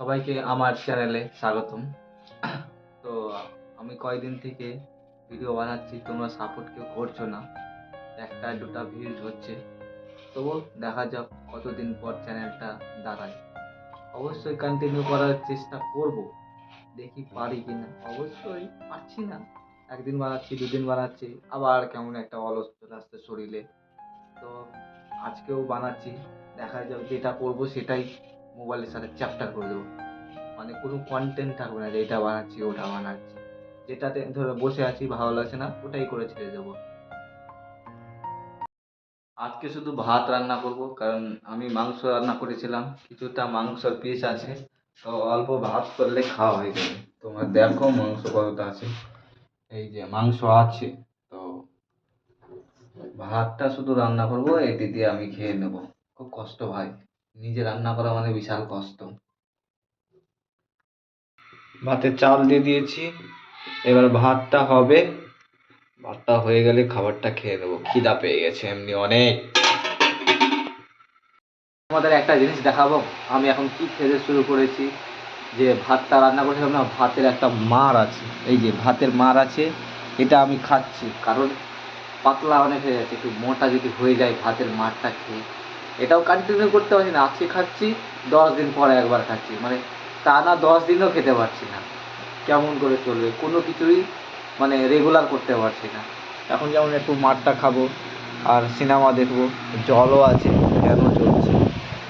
সবাইকে আমার চ্যানেলে স্বাগতম। তো আমি কয়েকদিন থেকে ভিডিও বানাচ্ছি, তোমরা সাপোর্ট কেউ করছ না। একটা দুটা ভিউজ হচ্ছে। তবু দেখা যাক কতদিন পর চ্যানেলটা দাঁড়ায়। অবশ্যই কন্টিনিউ করার চেষ্টা করব। দেখি পারি কি না অবশ্যই পারছি না। একদিন বানাচ্ছি, দুদিন বানাচ্ছি, আবার কেমন একটা অলস আসছে শরীরে। তো আজকেও বানাচ্ছি। দেখা যাক যেটা করব সেটাই মোবাইলের সাথে চ্যাপ্টার করে দেবো। মানে কোনো কন্টেন্ট থাকবে না যে এটা বানাচ্ছি, ওটা বানাচ্ছি। যেটাতে ধরো বসে আছি, ভালো লাগছে না, ওটাই করে ছেড়ে দেবো। আজকে শুধু ভাত রান্না করব, কারণ আমি মাংস রান্না করেছিলাম, কিছুটা মাংসর পিস আছে। তো অল্প ভাত করলে খাওয়া হয়ে যাবে। তোমরা দেখো মাংস কতটা আছে। এই যে মাংস আছে, তো ভাতটা শুধু রান্না করব, এটি দিয়ে আমি খেয়ে নেব। খুব কষ্ট ভাই নিজে রান্না করা মানে বিশাল কষ্ট। ভাতে চাল দিয়ে দিয়েছি এবার ভাতটা হবে। ভাতটা হয়ে গেলে খাবারটা খেয়ে নেব। খিদা পেয়ে গেছে এমনি অনেক। তোমাদের একটা জিনিস দেখাবো। আমি এখন কি খেতে শুরু করেছি যে ভাতটা রান্না করেছিলাম না ভাতের একটা মার আছে। এই যে ভাতের মার আছে এটা আমি খাচ্ছি। কারণ পাতলা অনেক হয়ে যাচ্ছে একটু মোটা যদি হয়ে যায় ভাতের মারটা খেয়ে। এটাও কন্টিনিউ করতে পারছি না। আজকে খাচ্ছি, দশ দিন পরে একবার খাচ্ছি। মানে তা না দশ দিনও খেতে পারছি না। কেমন করে চলবে? কোনো কিছুই মানে রেগুলার করতে পারছি না। এখন যেমন একটু মাঠটা খাব, আর সিনেমা দেখব, জলও আছে কেন চলছে।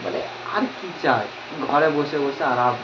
মানে আর কি চাই? ঘরে বসে বসে আরাম।